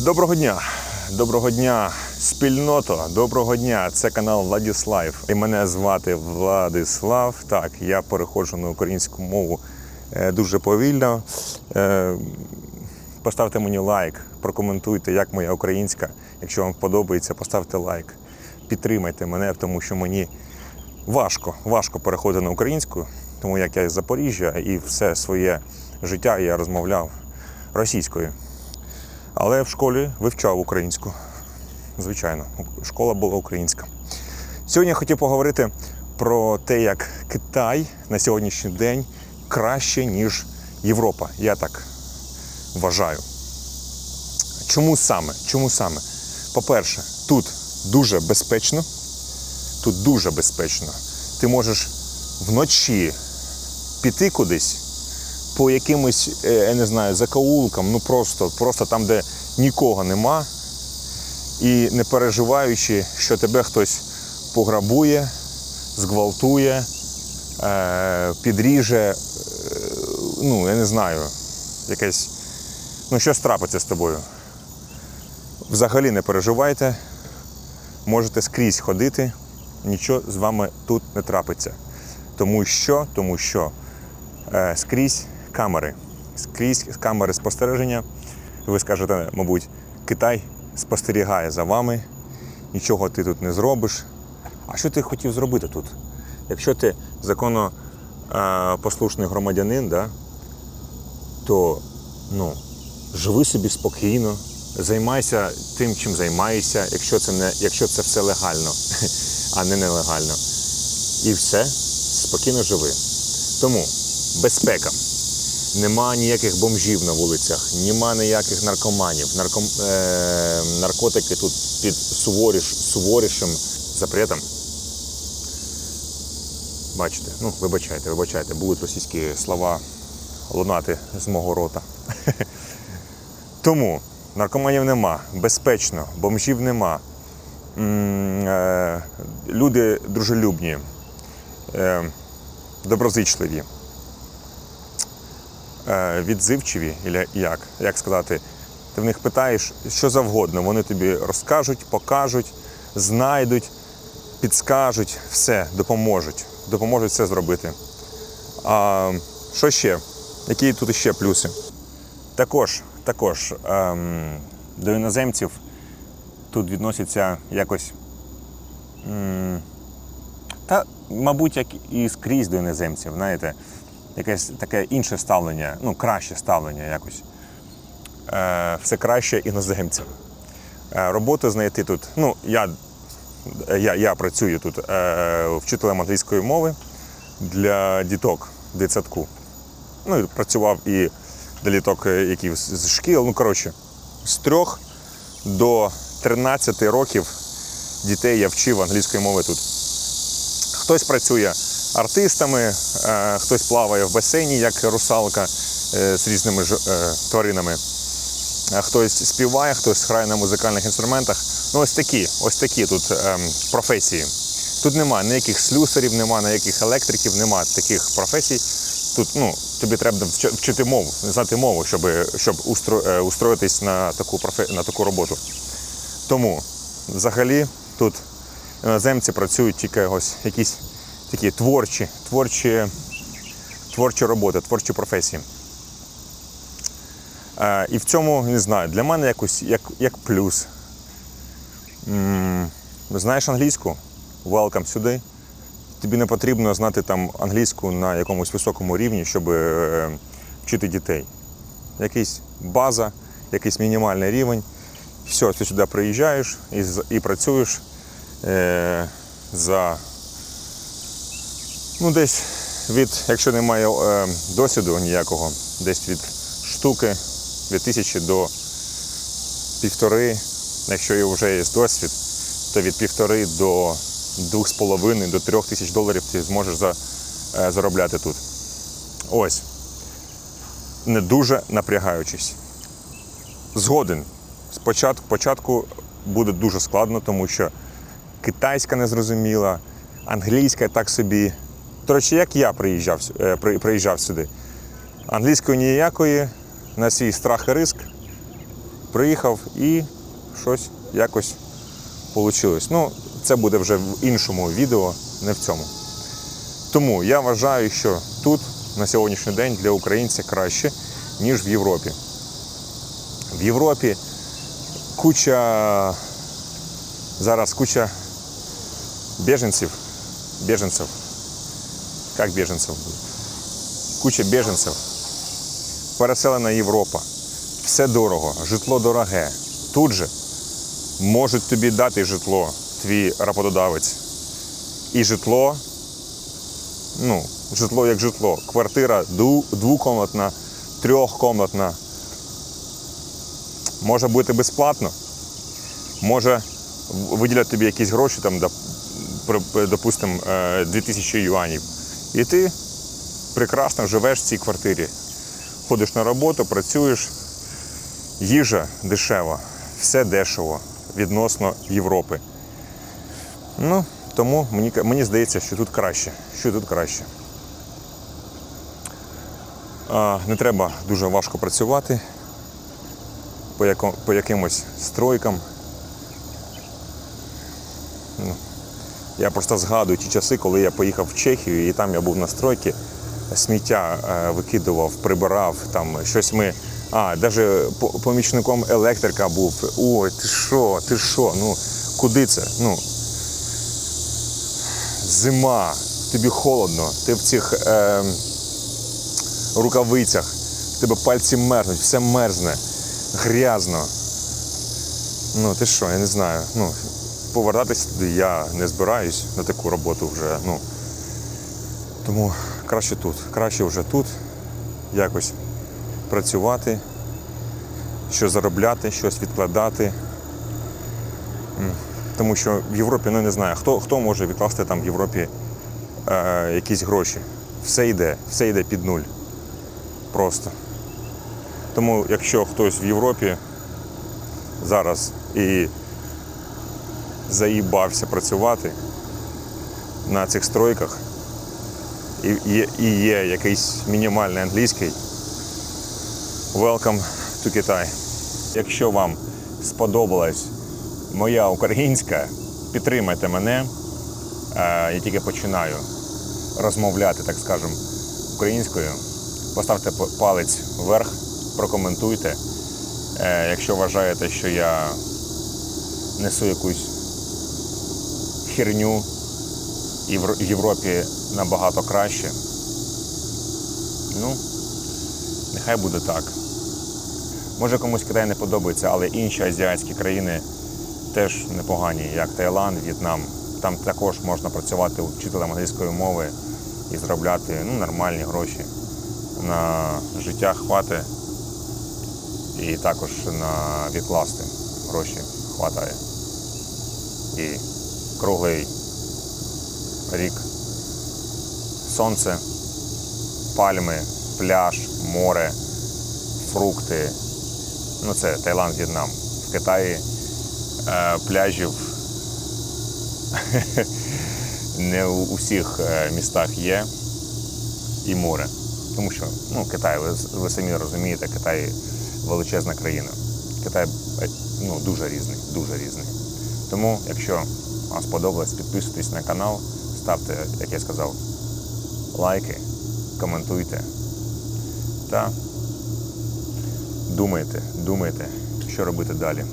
Доброго дня! Доброго дня, спільнота! Доброго дня! Це канал Владіслав. І мене звати Владислав. Так, я переходжу на українську мову е, дуже повільно. Е, Поставте мені лайк, прокоментуйте, як моя українська. Якщо вам подобається, поставте лайк. Підтримайте мене, тому що мені важко, важко переходити на українську, тому як я із Запоріжжя і все своє життя я розмовляв російською. Але в школі вивчав українську. Звичайно, школа була українська. Сьогодні я хотів поговорити про те, як Китай на сьогоднішній день краще, ніж Європа. Я так вважаю. Чому саме? Чому саме? По-перше, тут дуже безпечно. Тут дуже безпечно. Ти можеш вночі піти кудись по якимось, е, я не знаю, закоулкам, ну просто, просто там, де нікого нема, і не переживаючи, що тебе хтось пограбує, зґвалтує, е, підріже, е, ну, я не знаю, якесь, ну, щось трапиться з тобою. Взагалі не переживайте, можете скрізь ходити, нічого з вами тут не трапиться. Тому що, тому що скрізь камери, скрізь камери спостереження. Ви скажете, мабуть, Китай спостерігає за вами, нічого ти тут не зробиш. А що ти хотів зробити тут? Якщо ти законопослушний громадянин, да, то ну, живи собі спокійно, займайся тим, чим займаєшся, якщо це, не, якщо це все легально, а не нелегально. І все, спокійно живи. Тому безпека. Нема ніяких бомжів на вулицях, нема ніяких наркоманів. Нарком... Е... Наркотики тут під суворіш... суворішим запретом. Бачите, ну вибачайте, вибачайте, будуть російські слова лунати з мого рота. Тому наркоманів нема, безпечно, бомжів нема. Е, Люди дружелюбні, е, доброзичливі, відзивчиві, як, як сказати, ти в них питаєш що завгодно, вони тобі розкажуть, покажуть, знайдуть, підскажуть, все, допоможуть, допоможуть все зробити. А що ще? Які тут ще плюси? Також, також ем, до іноземців тут відносяться якось. м, Та, мабуть, як і скрізь до іноземців, знаєте, якесь таке інше ставлення, ну, краще ставлення якось. Е, все краще іноземцям. Е, роботу знайти тут. Ну, я, я, я працюю тут е, вчителем англійської мови для діток дитсадку. Ну, і працював і для діток, е, які з шкіл. Ну, коротше, з трьох до 13 років дітей я вчив англійської мови тут. Хтось працює артистами, е, хтось плаває в басейні, як русалка е, з різними е, тваринами. Хтось співає, хтось грає на музикальних інструментах. Ну, ось такі, ось такі тут ем, професії. Тут немає ніяких слюсарів, немає ніяких електриків, немає таких професій. Тут ну, тобі треба вчити мову, знати мову, щоб, щоб устро, устроїтись на таку, профе, на таку роботу. Тому взагалі тут іноземці працюють тільки ось якісь такі творчі, творчі, творчі роботи, творчі професії. Е, і в цьому не знаю, для мене якось як, як плюс. М, Знаєш англійську? Welcome сюди. Тобі не потрібно знати там англійську на якомусь високому рівні, щоб е, вчити дітей. Якийсь база, якийсь мінімальний рівень. Все, ти сюди приїжджаєш і, і працюєш е, за ну, десь від, якщо немає е, досвіду ніякого, десь від штуки, від тисячі до півтори. Якщо вже є досвід, то від півтори до двох з половиною до трьох тисяч доларів ти зможеш за, е, заробляти тут. Ось. Не дуже напрягаючись. Згоден. Спочатку початку буде дуже складно, тому що китайська незрозуміла, англійська так собі. До речі, як я приїжджав, е, при- приїжджав сюди. Англійської ніякої, на свій страх і риск. Приїхав і щось якось вийшло. Ну, це буде вже в іншому відео, не в цьому. Тому я вважаю, що тут на сьогоднішній день для українця краще, ніж в Європі. В Європі куча зараз куча біженців. Біженців. Як біженців буде? Куча біженців. Переселена Європа. Все дорого, житло дороге. Тут же можуть тобі дати житло, твій роботодавець. І житло, ну, житло як житло. Квартира двокомнатна, трьохкомнатна. Може бути безплатно. Може в- виділять тобі якісь гроші, там, допустимо, е, 2000 юанів. І ти прекрасно живеш в цій квартирі. Ходиш на роботу, працюєш, їжа дешева, все дешево відносно Європи. Ну, тому мені, мені здається, що тут краще. Що тут краще. А, не треба дуже важко працювати по, яко, по якимось стройкам. Ну, я просто згадую ті часи, коли я поїхав в Чехію, і там я був на стройці, сміття е, викидував, прибирав, там щось ми. А, навіть помічником електрика був. Ой, ти що, ти що? Ну, куди це? Ну, зима, тобі холодно, ти в цих е, рукавицях, в тебе пальці мерзнуть, все мерзне, грязно. Ну, ти що, я не знаю. Ну, повертатися туди я не збираюсь на таку роботу вже. Ну, тому краще тут. Краще вже тут якось працювати, що заробляти, щось відкладати. Тому що в Європі, ну не знаю, хто, хто може відкласти там в Європі е, якісь гроші. Все йде, все йде під нуль. Просто. Тому якщо хтось в Європі зараз і заїбався працювати на цих стройках, і є, і є якийсь мінімальний англійський, welcome to Китай. Якщо вам сподобалась моя українська, підтримайте мене. Я тільки починаю розмовляти, так скажемо, українською. Поставте палець вверх, прокоментуйте. Е, Якщо вважаєте, що я несу якусь херню в Європі набагато краще. Ну, нехай буде так. Може комусь Китай не подобається, але інші азіатські країни теж непогані, як Таїланд, В'єтнам. Там також можна працювати вчителем англійської мови і заробляти ну, нормальні гроші. На життя хватить і також на відкласти гроші хватає. І круглий рік. Сонце, пальми, пляж, море, фрукти. Ну це Таїланд, В'єтнам. В Китаї е, пляжів не у усіх е, містах є і море. Тому що ну, Китай, ви, ви самі розумієте, Китай величезна країна. Китай е, ну, дуже різний, дуже різний. Тому, якщо вам сподобалось, підписуйтесь на канал, ставте, як я сказав, лайки, коментуйте та думайте, думайте, що робити далі.